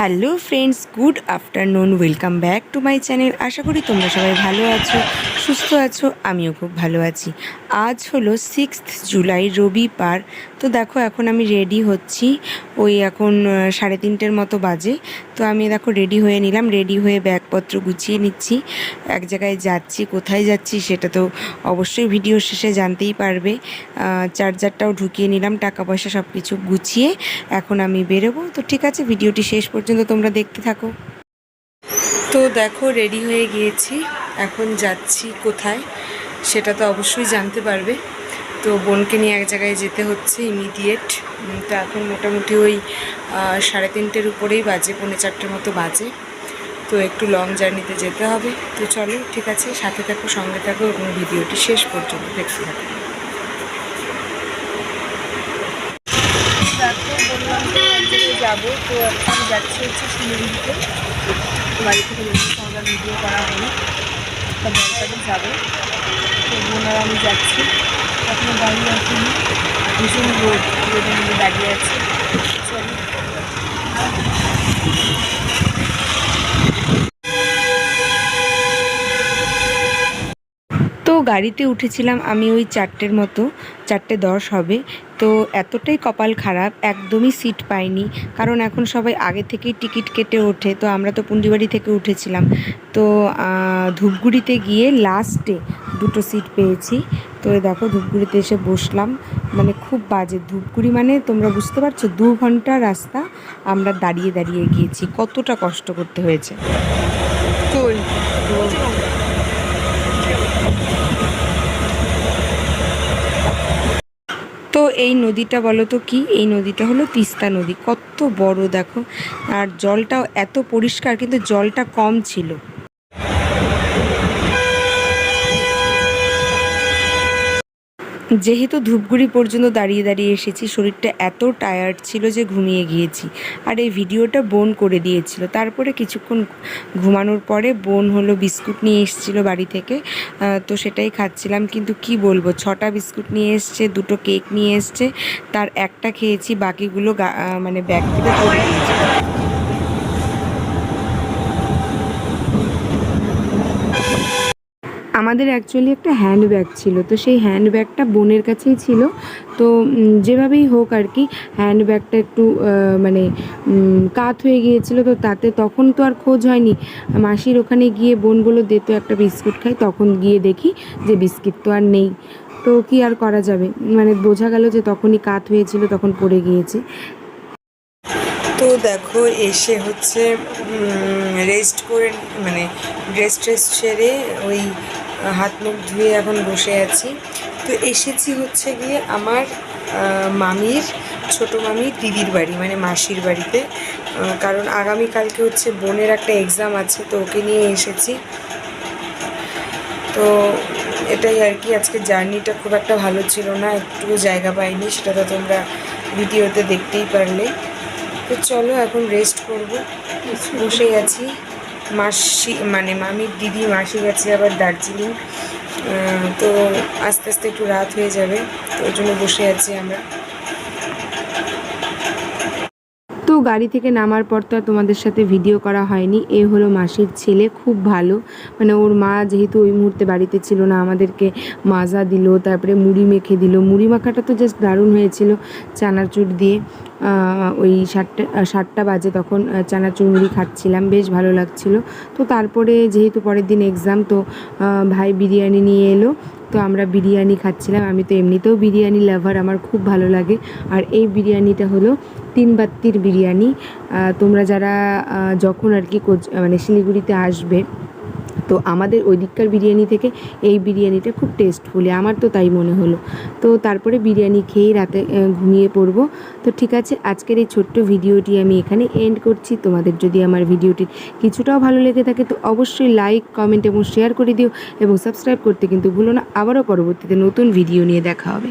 Hello friends, good afternoon, welcome back to my channel. আশা করি তোমরা সবাই ভালো আছো, সুস্থ আছো, আমিও খুব ভালো আছি। আজ হলো সিক্সথ জুলাই, রবিবার। তো দেখো, এখন আমি রেডি হচ্ছি। ওই এখন সাড়ে তিনটের মতো বাজে। তো আমি দেখো রেডি হয়ে নিলাম রেডি হয়ে ব্যাগপত্র গুছিয়ে নিচ্ছি। এক জায়গায় যাচ্ছি, কোথায় যাচ্ছি সেটা তো অবশ্যই ভিডিও শেষে জানতেই পারবে। চার্জারটাও ঢুকিয়ে নিলাম টাকা পয়সা সব কিছু গুছিয়ে। এখন আমি বেরোবো। তো ঠিক আছে ভিডিওটি শেষ পর্যন্ত তোমরা দেখতে থাকো। তো দেখো রেডি হয়ে গিয়েছি। এখন যাচ্ছি কোথায়, সেটা তো অবশ্যই জানতে পারবে। তো বোনকে নিয়ে এক জায়গায় যেতে হচ্ছে ইমিডিয়েট তো এখন মোটামুটি ওই সাড়ে তিনটের উপরেই বাজে, পৌনে চারটের মতো বাজে। তো একটু লং জার্নিতে যেতে হবে। তো চলো, ঠিক আছে, সাথে থাকো, সঙ্গে থাকো এবং ভিডিওটি শেষ পর্যন্ত দেখতে থাকো দেখো বললাম তো এক জায়গায় যাব। তো এখন যাচ্ছি হচ্ছে শিলিগুড়িতে। বাড়ি থেকে বেরিয়ে সঙ্গে ভিডিও করা হলো। তা দরকারে যাব। তো বোনারা আমি যাচ্ছি। এখনও বাড়ি আসিনি। ভীষণ রোড রোডের মধ্যে দাঁড়িয়ে আছে। চলো তো গাড়িতে উঠেছিলাম আমি ওই চারটের মতো, চারটে দশ হবে। তো এতটাই কপাল খারাপ, একদমই সিট পাইনি। কারণ এখন সবাই আগে থেকেই টিকিট কেটে ওঠে, তো আমরা তো পুন্ডিবাড়ি থেকে উঠেছিলাম। তো ধূপগুড়িতে গিয়ে লাস্টে দুটো সিট পেয়েছি। তো দেখো ধূপগুড়িতে এসে বসলাম। মানে খুব বাজে। ধূপগুড়ি মানে তোমরা বুঝতে পারছ, দু ঘণ্টা রাস্তা আমরা দাঁড়িয়ে দাঁড়িয়ে গিয়েছি। কতটা কষ্ট করতে হয়েছে। তো তো এই নদীটা বলো তো কি? এই নদীটা হলো তিস্তা নদী। কত বড় দেখো। আর জলটাও এত পরিষ্কার, কিন্তু জলটা কম ছিল। যেহেতু ধূপগুড়ি পর্যন্ত দাঁড়িয়ে দাঁড়িয়ে এসেছি, শরীরটা এত টায়ার্ড ছিল যে ঘুমিয়ে গিয়েছি। আর এই ভিডিওটা বোন করে দিয়েছিল। তারপরে কিছুক্ষণ ঘুমানোর পরে বোন হলো বিস্কুট নিয়ে এসেছিল বাড়ি থেকে। তো সেটাই খাচ্ছিলাম। কিন্তু কি বলব, ছটা বিস্কুট নিয়ে এসছে, দুটো কেক নিয়ে এসছে। তার একটা খেয়েছি, বাকিগুলো মানে ব্যাগ থেকে আমাদের অ্যাকচুয়ালি একটা হ্যান্ড ব্যাগ ছিল। তো সেই হ্যান্ড ব্যাগটা বোনের কাছেই ছিল। তো যেভাবেই হোক আর কি হ্যান্ড ব্যাগটা একটু মানে কাত হয়ে গিয়েছিল। তো তাতে তখন তো আর খোঁজ হয়নি। মাসির ওখানে গিয়ে বোন বলে দে তো একটা বিস্কুট খাই, তখন গিয়ে দেখি যে বিস্কিট তো আর নেই। তো কি আর করা যাবে? মানে বোঝা গেল যে তখনই কাত হয়েছিল, তখন পড়ে গিয়েছে। তো দেখো, এসে হচ্ছে রেস্ট করে মানে ড্রেস ট্রেস সেরে ওই হাত মুখ ধুয়ে এখন বসে আছি। তো এসেছি হচ্ছে গিয়ে আমার মামির, ছোটো মামির দিদির বাড়ি মানে মাসির বাড়িতে। কারণ আগামীকালকে হচ্ছে বোনের একটা এক্সাম আছে, তো ওকে নিয়ে এসেছি। তো এটাই আর কি, আজকে জার্নিটা খুব একটা ভালো ছিল না একটু জায়গা পাইনি, সেটা তো তোমরা ভিডিওতে দেখতেই পারলে। তো চলো এখন রেস্ট করব। বসেই আছি। মাসি মানে মামির দিদি, মাসি গেছে আবার দার্জিলিং। তো আস্তে আস্তে একটু রাত হয়ে যাবে ওই জন্য বসে আছি আমরা। তো গাড়ি থেকে নামার পর তো তোমাদের সাথে ভিডিও করা হয়নি। এ হলো মাসির ছেলে, খুব ভালো। মানে ওর মা যেহেতু ওই মুহূর্তে বাড়িতে ছিল না, আমাদেরকে মাজা দিল, তারপরে মুড়ি মেখে দিল। মুড়ি মাখাটা তো জাস্ট দারুণ হয়েছিল, চানাচুর দিয়ে। ওই সাতটা সাতটা বাজে তখন চানাচুর খাচ্ছিলাম, বেশ ভালো লাগছিল। তো তারপরে যেহেতু পরের দিন এক্সাম তো ভাই বিরিয়ানি নিয়ে এলো। তো আমরা বিরিয়ানি খাচ্ছিলাম। আমি তো এমনিতেও বিরিয়ানি লাভার আমার খুব ভালো লাগে। আর এই বিরিয়ানিটা হলো তিন বাত্তির বিরিয়ানি। তোমরা যারা যখন আর কি মানে শিলিগুড়িতে আসবে তো আমাদের ওই দিককার বিরিয়ানি থেকে এই বিরিয়ানিটা খুব টেস্টফুলি আমার তো তাই মনে হলো। তো তারপরে বিরিয়ানি খেয়েই রাতে ঘুমিয়ে পড়ব। তো ঠিক আছে, আজকের এই ছোট্ট ভিডিওটি আমি এখানে এন্ড করছি। তোমাদের যদি আমার ভিডিওটি কিছুটাও ভালো লেগে থাকে, তো অবশ্যই লাইক কমেন্ট এবং শেয়ার করে দিও এবং সাবস্ক্রাইব করতে কিন্তু ভুলো না। আবারও পরবর্তীতে নতুন ভিডিও নিয়ে দেখা হবে।